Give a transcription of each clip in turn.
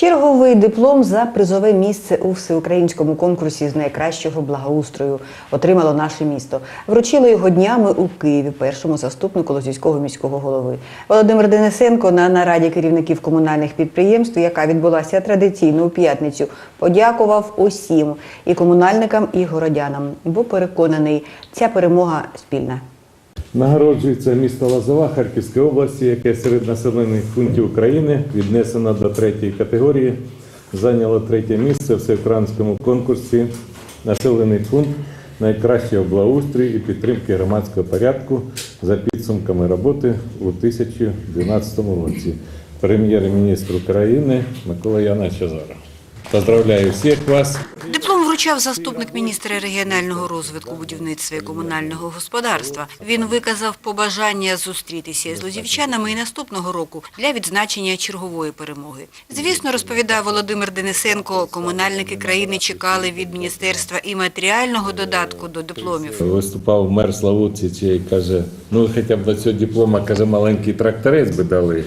Черговий диплом за призове місце у всеукраїнському конкурсі з найкращого благоустрою отримало наше місто. Вручили його днями у Києві першому заступнику Лозівського міського голови. Володимир Денисенко на нараді керівників комунальних підприємств, яка відбулася традиційно у п'ятницю, подякував усім і комунальникам, і городянам, бо переконаний, ця перемога спільна. Нагороджується місто Лозова Харківської області, яке серед населених пунктів України віднесено до третьої категорії, зайняло третє місце в всеукраїнському конкурсі населений пункт найкращого благоустрою і підтримки громадського порядку за підсумками роботи у 2012 році. Прем'єр-міністр України Микола Янович Азаров. Поздравляю всіх вас. Диплом заступник міністра регіонального розвитку, будівництва і комунального господарства. Він виказав побажання зустрітися з лозівчанами і наступного року для відзначення чергової перемоги. Звісно, розповідав Володимир Денисенко, комунальники країни чекали від міністерства і матеріального додатку до дипломів. Виступав мер Славутич і каже, ну хоча б до цього диплома, каже, маленький тракторець би дали.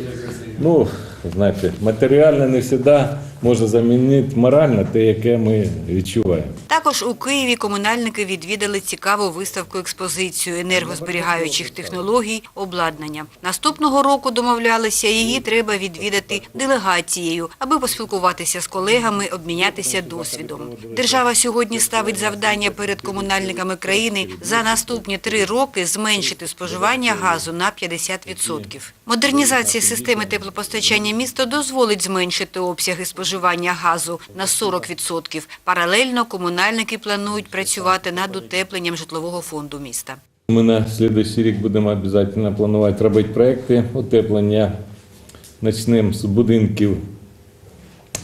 Ну, знаєте, матеріально не завжди може замінити морально те, яке ми відчуваємо. Також у Києві комунальники відвідали цікаву виставку експозицію енергозберігаючих технологій обладнання. Наступного року домовлялися, її треба відвідати делегацією, аби поспілкуватися з колегами, обмінятися досвідом. Держава сьогодні ставить завдання перед комунальниками країни за наступні три роки зменшити споживання газу на 50%. Модернізація системи теплопостачання міста дозволить зменшити обсяги споживання газу на 40%. Паралельно комунальники планують працювати над утепленням житлового фонду міста. Ми на наступний рік будемо обов'язково планувати робити проекти утеплення. Почнемо з будинків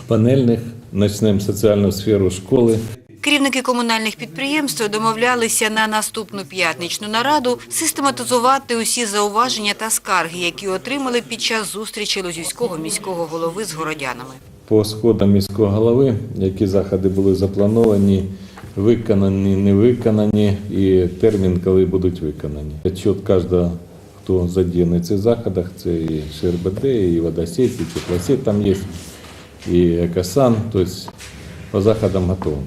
панельних, почнемо соціальну сферу школи. Керівники комунальних підприємств домовлялися на наступну п'ятничну нараду систематизувати усі зауваження та скарги, які отримали під час зустрічі Лозівського міського голови з городянами. По сходам міського голови, які заходи були заплановані, виконані, не виконані, і термін, коли будуть виконані. Отчет кожного, хто задіяний в цих заходах, це і ШРБД, і водосеть, і теплосеть там є, і Екосан, тобто по заходам готово.